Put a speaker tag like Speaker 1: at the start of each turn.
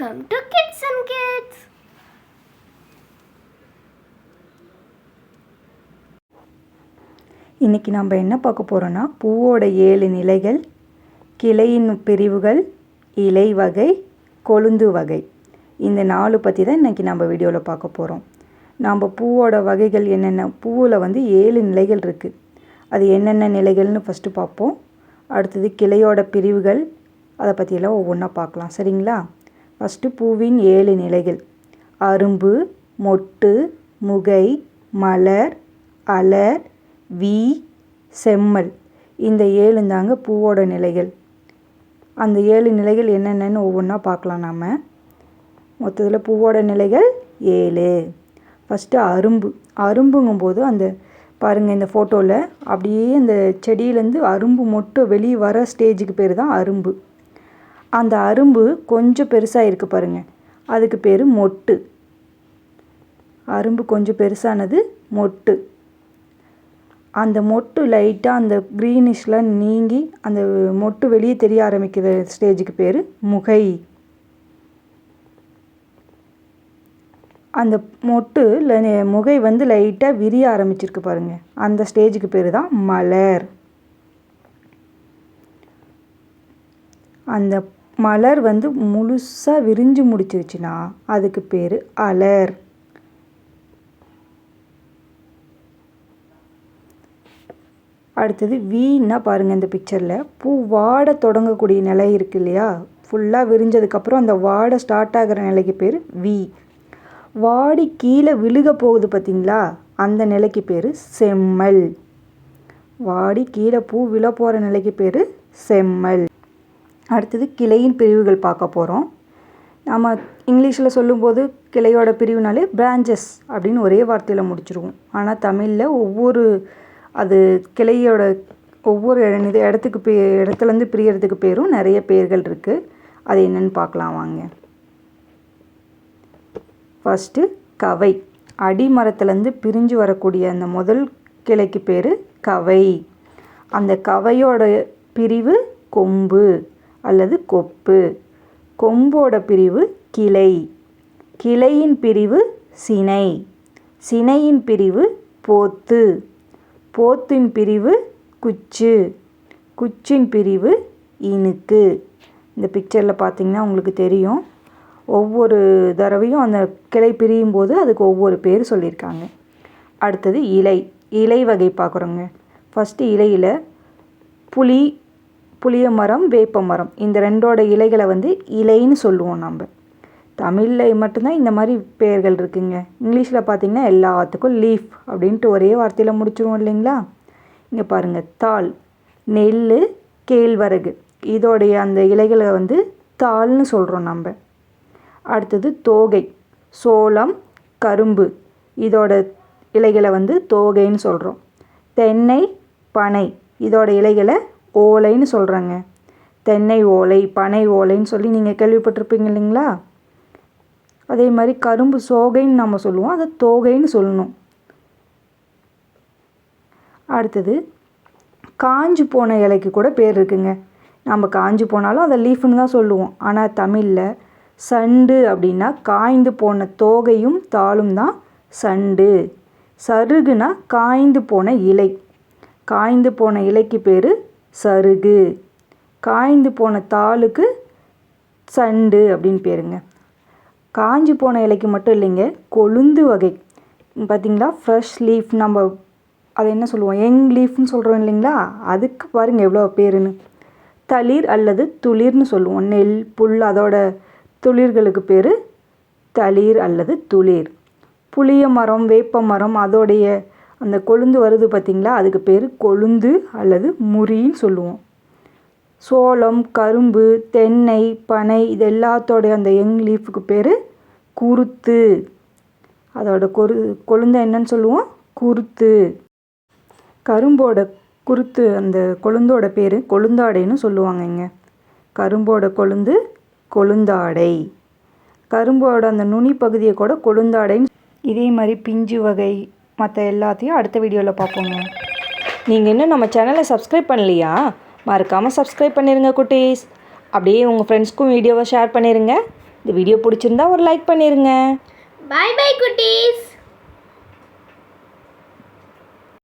Speaker 1: Welcome to Kids and Kids.
Speaker 2: இன்றைக்கி நம்ம என்ன பார்க்க போகிறோன்னா பூவோட ஏழு நிலைகள் கிளையின் பிரிவுகள் இலை வகை கொழுந்து வகை. இந்த நாலு பற்றி தான் இன்றைக்கி நம்ம வீடியோவில் பார்க்க போகிறோம் நம்ம பூவோட வகைகள் என்னென்ன? பூவில் வந்து ஏழு நிலைகள் இருக்குது அது என்னென்ன நிலைகள்னு ஃபஸ்ட்டு பார்ப்போம். அடுத்தது கிளையோட பிரிவுகள் அதை பற்றியெல்லாம் ஒவ்வொன்றா பார்க்கலாம். சரிங்களா? ஃபஸ்ட்டு பூவின் ஏழு நிலைகள். அரும்பு மொட்டு முகை மலர் அலர் வீ செம்மல். இந்த ஏழு தாங்க பூவோட நிலைகள். அந்த ஏழு நிலைகள் என்னென்னு ஒவ்வொன்றா பார்க்கலாம் நாம். மொத்தத்தில் பூவோட நிலைகள் ஏழு. ஃபஸ்ட்டு அரும்பு. அரும்புங்கும்போது அந்த பாருங்கள் இந்த ஃபோட்டோவில் அப்படியே அந்த செடியிலேருந்து அரும்பு மொட்டு வெளியே வர ஸ்டேஜுக்கு பேர் தான் அரும்பு. அந்த அரும்பு கொஞ்சம் பெருசாக இருக்குது பாருங்கள் அதுக்கு பேர் மொட்டு. அரும்பு கொஞ்சம் பெருசானது மொட்டு. அந்த மொட்டு லைட்டாக அந்த க்ரீனிஷ்லாம் நீங்கி அந்த மொட்டு வெளியே தெரிய ஆரம்பிக்கிற ஸ்டேஜுக்கு பேர் முகை. அந்த மொட்டு முகை வந்து லைட்டாக விரிய ஆரம்பிச்சிருக்கு பாருங்கள் அந்த ஸ்டேஜுக்கு பேர் தான் மலர். அந்த மலர் வந்து முழுசாக விரிஞ்சு முடிச்சிருச்சுன்னா அதுக்கு பேர் அலர். அடுத்தது வீன்னா பாருங்கள் இந்த பிக்சரில் பூ வாட தொடங்கக்கூடிய நிலை இருக்கு இல்லையா? ஃபுல்லாக விரிஞ்சதுக்கப்புறம் அந்த வாட ஸ்டார்ட் ஆகிற நிலைக்கு பேர் வி. வாடி கீழே விழுக போகுது பார்த்தீங்களா அந்த நிலைக்கு பேர் செம்மல். வாடி கீழே பூ விழ போகிற நிலைக்கு பேர் செம்மல். அடுத்தது கிளையின் பிரிவுகள் பார்க்க போகிறோம் நம்ம இங்கிலீஷில் சொல்லும்போது கிளையோட பிரிவுனாலே பிரான்ச்சஸ் அப்படின்னு ஒரே வார்த்தையில் முடிச்சிருவோம். ஆனால் தமிழில் ஒவ்வொரு அது கிளையோட ஒவ்வொரு இட- இது இடத்துக்கு பே இடத்துலேருந்து பிரியறதுக்கு பேரும் நிறைய பேர்கள் இருக்குது அது என்னென்னு பார்க்கலாம் வாங்க. ஃபஸ்ட்டு கவை. அடிமரத்துலேருந்து பிரிஞ்சு வரக்கூடிய அந்த முதல் கிளைக்கு பேர் கவை. அந்த கவையோட பிரிவு கொம்பு. அல்லது கொப்பு. கொம்போட பிரிவு கிளை. கிளையின் பிரிவு சினை. சினையின் பிரிவு போத்து. போத்தின் பிரிவு குச்சு. குச்சின் பிரிவு இனுக்கு இந்த பிக்சரில் பார்த்தீங்கன்னா உங்களுக்கு தெரியும். ஒவ்வொரு தடவையும் அந்த கிளை பிரியும் போது அதுக்கு ஒவ்வொரு பேர் சொல்லியிருக்காங்க. அடுத்தது இலை. இலை வகை பார்க்குறோங்க. ஃபஸ்ட்டு இலையில் புளி புளிய மரம் வேப்ப மரம். இந்த ரெண்டோட இலைகளை வந்து இலைன்னு சொல்லுவோம் நம்ம. தமிழில் மட்டும்தான் இந்த மாதிரி பெயர்கள் இருக்குங்க. இங்கிலீஷில் பார்த்தீங்கன்னா எல்லாத்துக்கும் லீஃப் அப்படின்ட்டு ஒரே வார்த்தையில் முடிச்சிருவோம் இல்லைங்களா? இங்கே பாருங்கள் தாள். நெல் கேழ்வரகு. இதோடைய அந்த இலைகளை வந்து தாள்னு சொல்கிறோம் நம்ம. அடுத்தது தோகை. சோளம் கரும்பு. இதோட இலைகளை வந்து தோகைன்னு சொல்கிறோம் தென்னை பனை. இதோட இலைகளை ஓலைன்னு சொல்கிறாங்க தென்னை ஓலை பனை ஓலைன்னு சொல்லி நீங்கள் கேள்விப்பட்டிருப்பீங்க இல்லைங்களா? அதே மாதிரி கரும்பு சோகைன்னு நம்ம சொல்லுவோம். அதை தோகைன்னு சொல்லணும். அடுத்தது காஞ்சி போன இலைக்கு கூட பேர் இருக்குங்க. நம்ம காஞ்சி போனாலும் அதை லீஃப்னு தான் சொல்லுவோம். ஆனால் தமிழில் சண்டு அப்படின்னா காய்ந்து போன தோகையும் தாளும் தான் சண்டு. சருகுனா காய்ந்து போன இலை. காய்ந்து போன இலைக்கு பேர் சருகு. காய்ந்து போன தாளுக்கு சண்டு அப்படின்னு பேருங்க. காஞ்சி போன இலைக்கு மட்டும் இல்லைங்க கொழுந்து வகை. பார்த்தீங்களா ஃப்ரெஷ் லீஃப் நம்ம அதை என்ன சொல்லுவோம்? யங் லீஃப்னு சொல்கிறோம் இல்லைங்களா? அதுக்கு பாருங்கள் எவ்வளோ பேருன்னு. தளிர் அல்லது துளிர்னு சொல்லுவோம். நெல் புல் அதோட துளிர்களுக்கு பேர் தளிர் அல்லது துளிர். புளிய மரம் வேப்ப மரம் அதோடைய அந்த கொழுந்து வருது பார்த்திங்களா அதுக்கு பேர் கொழுந்து அல்லது முறின்னு சொல்லுவோம். சோளம் கரும்பு தென்னை பனை இது எல்லாத்தோடைய அந்த யங் லீஃபுக்கு பேர் குருத்து. அதோட கொரு கொழுந்த என்னன்னு சொல்லுவோம்? குருத்து. கரும்போட குருத்து அந்த கொழுந்தோட பேர் கொழுந்தாடைன்னு சொல்லுவாங்கங்க கரும்போட கொழுந்து கொழுந்தாடை. கரும்போட அந்த நுனி பகுதியை கூட கொழுந்தாடைன்னு இதே மாதிரி பிஞ்சு வகை மற்ற எல்லாத்தையும் அடுத்த வீடியோவில் பார்ப்போங்க நீங்கள் இன்னும் நம்ம சேனலை சப்ஸ்கிரைப் பண்ணலையா? மறக்காமல் சப்ஸ்கிரைப் பண்ணிடுங்க குட்டீஸ். அப்படியே உங்கள் ஃப்ரெண்ட்ஸ்க்கும் வீடியோவை ஷேர் பண்ணிடுங்க இந்த வீடியோ பிடிச்சிருந்தா ஒரு லைக் பண்ணிடுங்க
Speaker 1: பாய் பாய் குட்டீஸ்.